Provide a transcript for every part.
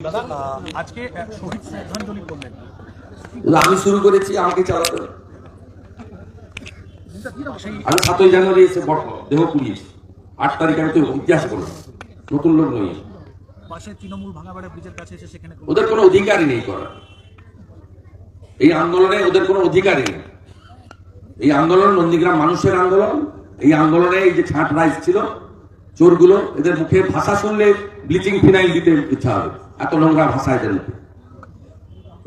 দাদা আহ, আজকে শহীদ শ্রদ্ধাঞ্জলি করলেন। আমি শুরু করেছি আমাকে চালাতে আমি সাতই জানুয়ারি এসে বট দেহ পুড়িয়েছি আট তারিখ আমি তো ইতিহাস করলাম নতুন লোক নই ওদের কোনো অধিকারই নেই করার। এই আন্দোলনে ওদের কোনো অধিকারই নেই। এই আন্দোলন নন্দীগ্রাম মানুষের আন্দোলন। এই আন্দোলনে এই যে ছাঁট রাইস ছিল চোরগুলো এদের মুখে ভাষা শুনলে ব্লিচিং ফিনাইল দিতে ইচ্ছা হবে। এত নোংরা ভাষা এদের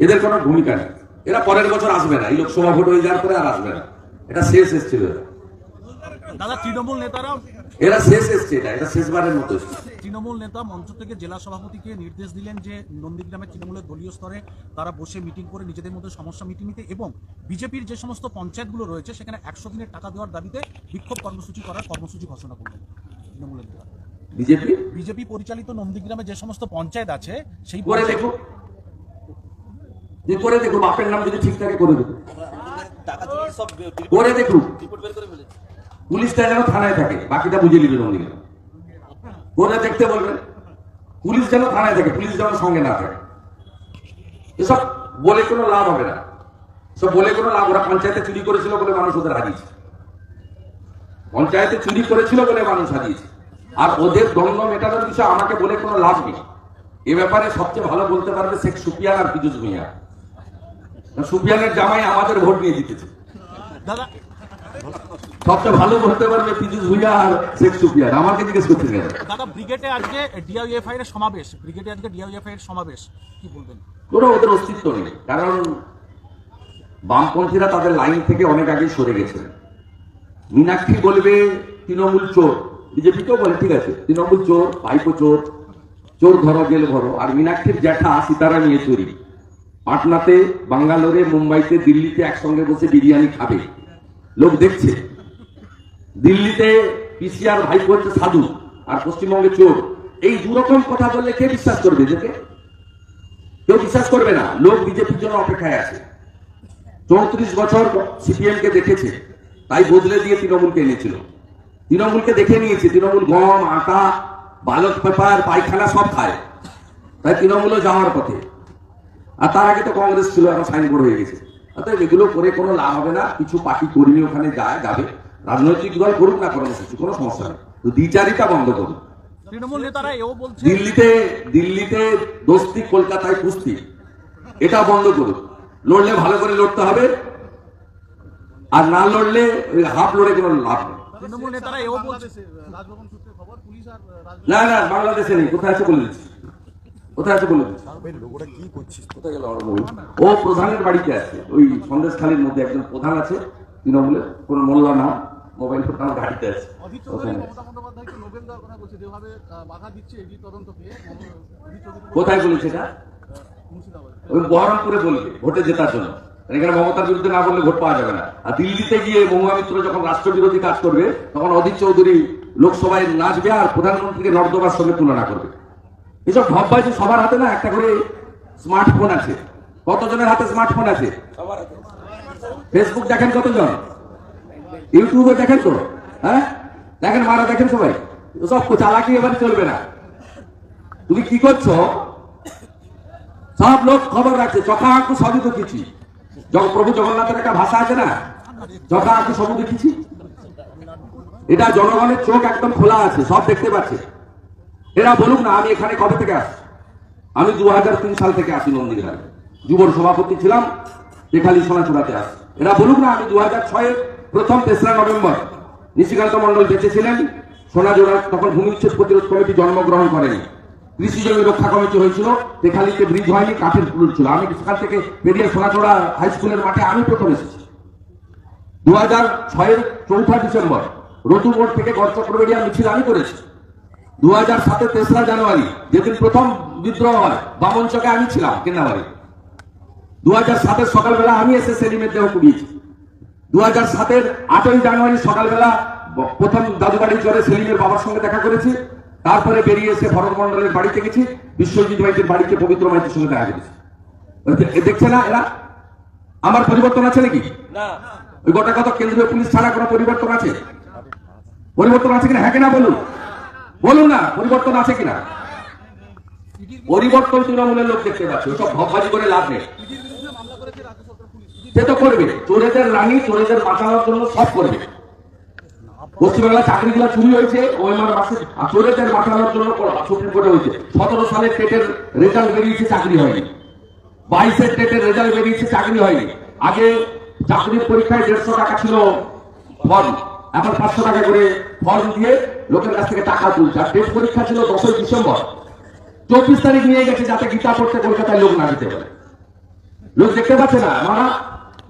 এদের কোনো ভূমিকা নেই। এরা পরের বছর আসবে না। এই লোকসভা ভোট হয়ে যাওয়ার পরে আর আসবে না। এটা শেষ এসেছিল দাদা তৃণমূল নেতারা এরা শেষ এসছে এটা। এটা শেষবারের মতো তৃণমূল নেতা মঞ্চ থেকে জেলা সভাপতিকে নির্দেশ দিলেন যে নন্দীগ্রামের তৃণমূলের দলীয় স্তরে তারা বসে মিটিং করে নিজেদের মধ্যে সমস্যা মিটিং নিতে এবং বিজেপির যে সমস্ত পঞ্চায়েতগুলো রয়েছে সেখানে একশো দিনের টাকা দেওয়ার দাবিতে বিক্ষোভ কর্মসূচি করার কর্মসূচি ঘোষণা করলেন তৃণমূলের নেতা বিজেপি? বিজেপি পরিচালিত নন্দীগ্রামে যে সমস্ত পঞ্চায়েত আছে সেই করে দেখো। যে করে দেখো বাপের নাম যদি ঠিক থাকে করে দেখো। করে দেখো। পুলিশটা যেন থানায় থাকে বাকিটা বুঝে নিবে নন্দীকে করে দেখতে বলবেন পুলিশ যেন থানায় থাকে পুলিশ যেন সঙ্গে না থাকে। এসব বলে কোনো লাভ হবে না। সব বলে কোনো লাভ ওরা পঞ্চায়েতে চুরি করেছিল বলে মানুষ ওদের হারিয়েছে। পঞ্চায়েতে চুরি করেছিল বলে মানুষ হারিয়েছে। আর ওদের দ্বন্দ্ব মেটানোর বিষয়ে আমাকে বলে কোনো লাভ নেই। এ ব্যাপারে সবচেয়ে ভালো বলতে পারবে শেখ সুপিয়ান আর পীযুষ ভূঁইয়া। সুপিয়ানের জামাই আমাদের ভোট নিয়ে জিতেছে। সবচেয়ে ভালো বলতে পারবে পীযুষ ভূঁইয়া আর শেখ সুপিয়ান আমাকে জিজ্ঞেস করতে গেলে দাদা ব্রিগেডে আজকে ডিআইএফআই এর সমাবেশ। ব্রিগেডে আজকে ডিআইএফআই এর সমাবেশ। কি বলবেন? কোনো ওদের অস্তিত্ব নেই। কারণ বামপন্থীরা তাদের লাইন থেকে অনেক আগে সরে গেছে মীনাক্ষী বলবে তৃণমূল চোর। বিজেপিকেও বলে, ঠিক আছে, তৃণমূল চোর, ভাইপো চোর চোর ধরো, জেল ভরো। আর মীনাক্ষীর জ্যাঠা সীতারা নিয়ে চুরি পাটনাতে, বাঙ্গালোরে, মুম্বাইতে, দিল্লিতে একসঙ্গে বসে বিরিয়ানি খাবে। লোক দেখছে। দিল্লিতে পিসিআর ভাইপো হচ্ছে সাধু, আর পশ্চিমবঙ্গে চোর। এই দুরকম কথা বললে কে বিশ্বাস করবে এদেরকে? কেউ বিশ্বাস করবে না। লোক বিজেপির জন্য অপেক্ষায় আছে। চৌত্রিশ বছর সিপিএম কে দেখেছে, তাই বদলে দিয়ে তৃণমূলকে এনেছিল। তৃণমূলকে দেখে নিয়েছে। তৃণমূল গম আটা বালক পেপার পায়খানা সব খায়। তাই তৃণমূলও যাওয়ার পথে। আর তার আগে তো কংগ্রেস ছিল এখন সাইনবোর্ড হয়ে গেছে। অতএব এগুলো করে কোনো লাভ হবে না। কিছু পার্টি কর্মী ওখানে যায় যাবে। রাজনৈতিক দল করুক না কর্মসূচি কোনো সমস্যা নেই। তো দ্বিচারিতা বন্ধ করুন। দিল্লিতে দিল্লিতে দোস্তি কলকাতায় কুস্তি। এটা বন্ধ করুন। লড়লে ভালো করে লড়তে হবে। আর না লড়লে হাফ লড়ে কোনো লাভ নেই। তৃণমূল নেতারা এও বলছে। না না বাংলাদেশে নেই। কোথায় আছে বলে দিচ্ছি কোথায় আছে বলে দিচ্ছি কোথায় গেল ও প্রধানের বাড়িতে আছে। ওই সন্দেশখালীর মধ্যে একজন প্রধান আছে তৃণমূলের কোন মোল্লা না মোবাইল ফোন আমার গাড়িতে আছে। কোথায় বলেছে এটা? মুর্শিদাবাদে। ওই বহরমপুরে বলবে ভোটে জেতার জন্য। এখানে মমতার বিরুদ্ধে না বললে ভোট পাওয়া যাবে না। আর দিল্লিতে গিয়ে মহুয়া মিত্র যখন রাষ্ট্রবিরোধী কাজ করবে, তখন অধীর চৌধুরী লোকসভায় নাচবে আর প্রধানমন্ত্রীকে নর্দমার সঙ্গে তুলনা করবে। এসব ভাববাই যে সবার হাতে না? একটা করে স্মার্টফোন আছে। কতজনের হাতে স্মার্টফোন আছে? ফেসবুক দেখেন কতজন? ইউটিউবে দেখেন তো? হ্যাঁ? দেখেন মারা দেখেন সবাই? সব চালাকি এবার চলবে না। তুমি কি করছ? সব লোক খবর রাখছে। চকা আঁকু সবই দেখেছি জগ- প্রভু জগন্নাথের একটা ভাষা আছে না চকা আঁকু সবই দেখেছি। এটা জনগণের চোখ একদম খোলা আছে, সব দেখতে পাচ্ছে। এরা বলুক না, আমি এখানে কবে থেকে আসি আমি দু হাজার তিন সাল থেকে আসি নন্দীগ্রামে। যুবর সভাপতি ছিলাম এখালি সোনাচূড়াতে আসি এরা বলুক না, আমি দু হাজার প্রথম তেসরা নভেম্বর নিশিকান্ত মন্ডল বেঁচে ছিলেন। সোনাজোড়া তখন ভূমি উচ্ছেদ প্রতিরোধ কমিটি জন্মগ্রহণ করেনি। কৃষি জমি রক্ষা কমিটি হয়েছিল। তেখালিতে ব্রিজ হয়নি, কাঠের পুল ছিল। আমি সেখান থেকে বেরিয়ে সোনাচোড়া হাই স্কুলের মাঠে আমি প্রথম এসেছি। দু হাজার ছয়ের চৌঠা ডিসেম্বর, রতু মোড় থেকে গড়চক্রবেড়িয়া মিছিল আমি করেছি। দু হাজার সাতের তেসরা জানুয়ারি, যেদিন প্রথম বিদ্রোহ হয়, বামন চকে আমি ছিলাম, কেন্নাবাড়ি। দু হাজার সাতের সকালবেলা আমি এসে সেলিমের দেহ কুড়িয়েছি। দু হাজার সাতের আটই জানুয়ারি সকালবেলা প্রথম দাদুবাড়ি চলে সেলিমের বাবার সঙ্গে দেখা করেছি। তারপরে বেরিয়ে এসে ভরত মন্ডলের বাড়িতে গেছি বিশ্বজিৎ মাইতির বাড়িতে পবিত্র মাইতির সঙ্গে দেখা করেছি। দেখছে না এরা? আমার পরিবর্তন আছে নাকি? ওই গোটা কত কেন্দ্রীয় পুলিশ ছাড়া কোনো পরিবর্তন আছে? পরিবর্তন আছে কিনা? হ্যাঁ কিনা বলুন। বলুন না পরিবর্তন আছে কিনা? পরিবর্তন তৃণমূলের লোক দেখতে পাচ্ছে ওসব ভববাজি করে লাভ নেই। সে তো করবে। চোরেদের রানী চোরেদের বাঁচানোর জন্য সব করবে। পশ্চিমবাংলা চাকরিগুলো চুরি হয়েছে ওএমআর চোরেদের বাঁচানোর জন্য সুপ্রিম কোর্টে হয়েছে। সতেরো সালে টেটের রেজাল্ট বেরিয়েছে চাকরি হয়নি। বাইশের টেটের রেজাল্ট বেরিয়েছে চাকরি হয়নি। আগে চাকরির পরীক্ষায় দেড়শো টাকা ছিল ফর্ম এখন পাঁচশো টাকা করে ফর্ম দিয়ে লোকের কাছ থেকে টাকা তুলছে। আর টেট পরীক্ষা ছিল দশই ডিসেম্বর। চব্বিশ তারিখ নিয়ে গেছে যাতে গীতা পড়তে কলকাতায় লোক না যেতে পারে। লোক দেখতে পাচ্ছে না। মারা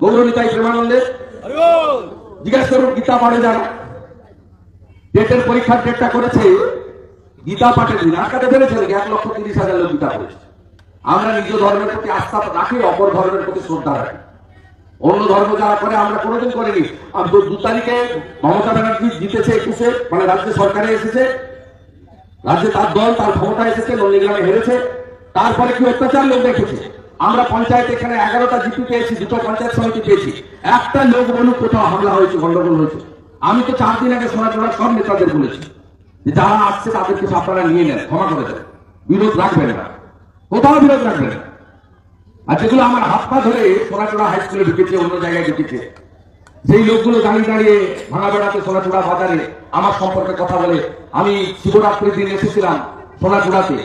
গৌরনীতাই প্রেমানন্দে। জিজ্ঞাসা করুন গীতা পাঠে যারা ডেটের পরীক্ষার ডেটটা করেছে, গীতা পাঠের দিন। আটকাতে পেরেছে নাকি এক লক্ষ তিরিশ হাজার লোক গীতা পড়েছে। আমরা নিজ ধর্মের প্রতি আস্থা রাখি, অপর ধর্মের প্রতি শ্রদ্ধা রাখি। অন্য ধর্ম যারা করে, আমরা কোনোদিন করিনি। দু তারিখে মমতা ব্যানার্জি জিতেছে একুশে মানে রাজ্য সরকারে এসেছে। রাজ্যে তার দল, তার ক্ষমতা এসেছে, নন্দীগ্রামে হেরেছে। তারপরে কি অত্যাচার লোক দেখেছে? আমরা পঞ্চায়েত এখানে এগারোটা জিপি পেয়েছি, দুটো পঞ্চায়েত সমিতি পেয়েছি। একটা লোক বলুক কোথাও হামলা হয়েছে, গন্ডগোল হয়েছে। আমি তো চার দিন আগে সোনাচোড়া সব নেতাদের বলেছি যে যারা আসছে তাদেরকে আপনারা নিয়ে নেন, ক্ষমা করে দেন। বিরোধ রাখবেন না। কোথাও বিরোধ রাখবেন না। আর যেগুলো আমার হাত পা ধরে সোনাচোড়া হাই স্কুলে ঢুকেছে, অন্য জায়গায় ঢুকেছে সেই লোকগুলো দাঁড়িয়ে দাঁড়িয়ে ভাঙা বেড়াতে সোনাচূড়া বাজারে আমার সম্পর্কে কথা বলে, আমি শিবরাত্রির দিন এসেছিলাম সোনাচূড়াতে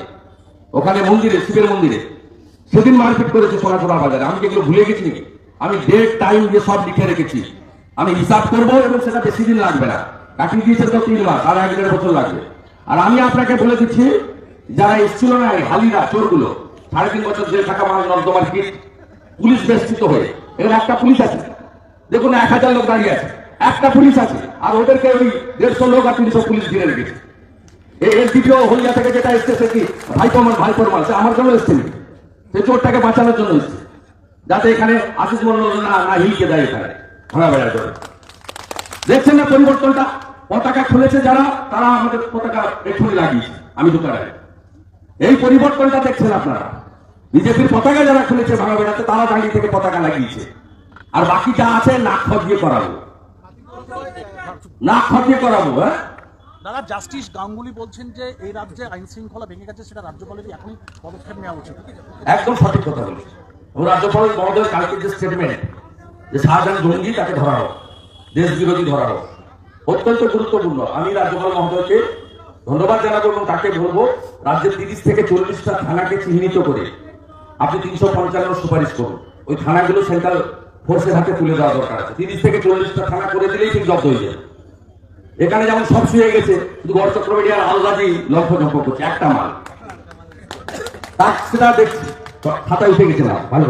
ওখানে মন্দিরে, শিবের মন্দিরে। সেদিন মারপিট করেছে সোনাচূড়া বাজারে। আমি কি এগুলো ভুলে গেছি আমি ডেট টাইম দিয়ে সব লিখে রেখেছি। আমি হিসাব করব এবং সেটা বেশি দিন লাগবে না। কাটিয়ে দিয়েছে তো তিন মাস আর এক দেড় বছর লাগবে। আর আমি আপনাকে বলে দিচ্ছি, যারা এসেছিল না হালিরা, চোরগুলো, সাড়ে তিন বছর জেল থাকা মানুষ নর্দমার কিট, পুলিশ বেষ্টিত হয়ে, এখানে একটা পুলিশ আছে। দেখুন, এক হাজার লোক দাঁড়িয়ে আছে। একটা পুলিশ আছে। আর ওদেরকে ওই দেড়শো লোক আর তিনশো পুলিশ ঘিরে রেখেছে। এই এসডিপিও হলিয়া থেকে যেটা এসছে, সে কি ভাইপো মাল, ভাইপোর মাল? সে আমার জন্য এসছে সে চোরটাকে বাঁচানোর জন্য এসছে। যাতে এখানে আশিস মন্ডল না হিলকে দেয় এখানে। ভাড়া বেড়া করে দেখছেন না পরিবর্তনটা? পতাকা খুলেছে যারা তারা আমাদের পতাকা এক্ষুনি লাগিয়েছে। আমি দোকানে। এই পরিবর্তনটা দেখছেন আপনারা। বিজেপির পতাকা যারা খুলেছে ভাঙা বেড়াতে তারা দাঁড়িয়ে থেকে পতাকা লাগিয়েছে। আর বাকি যা আছে নাক খতিয়ে করাবো। নাক খতিয়ে করাবো হ্যাঁ? দাদা জাস্টিস গাঙ্গুলি বলছেন যে এই রাজ্যে আইন শৃঙ্খলা ভেঙে গেছে সেটা রাজ্যপালেরই এখনই পদক্ষেপ নেওয়া উচিত। একদম সঠিক কথা বলেছে ও রাজ্যপাল মহোদয় কালকে যে স্টেটমেন্ট যে শাহজাহান জঙ্গি তাকে ধরা হোক দেশ বিরোধী ধরা হোক অত্যন্ত গুরুত্বপূর্ণ। আমি রাজ্যপাল মহোদয়কে ধন্যবাদ জানাব এবং তাকে বলব, রাজ্যের তিরিশ থেকে চল্লিশটা থানাকে চিহ্নিত করে আপনি তিনশো পঞ্চান্ন সুপারিশ করুন। ওই থানাগুলো সেন্ট্রাল ফোর্সের হাতে তুলে দেওয়া দরকার আছে। তিরিশ থেকে চল্লিশটা থানা করে দিলেই ঠিক জব্দ হয়ে যায় এখানে যেমন সব শুয়ে গেছে শুধু গড় চক্রবর্তী আর লক্ষ্য জম্প করছে, একটা মাল। তার সেটা দেখছি খাতায় উঠে গেছে না ভালো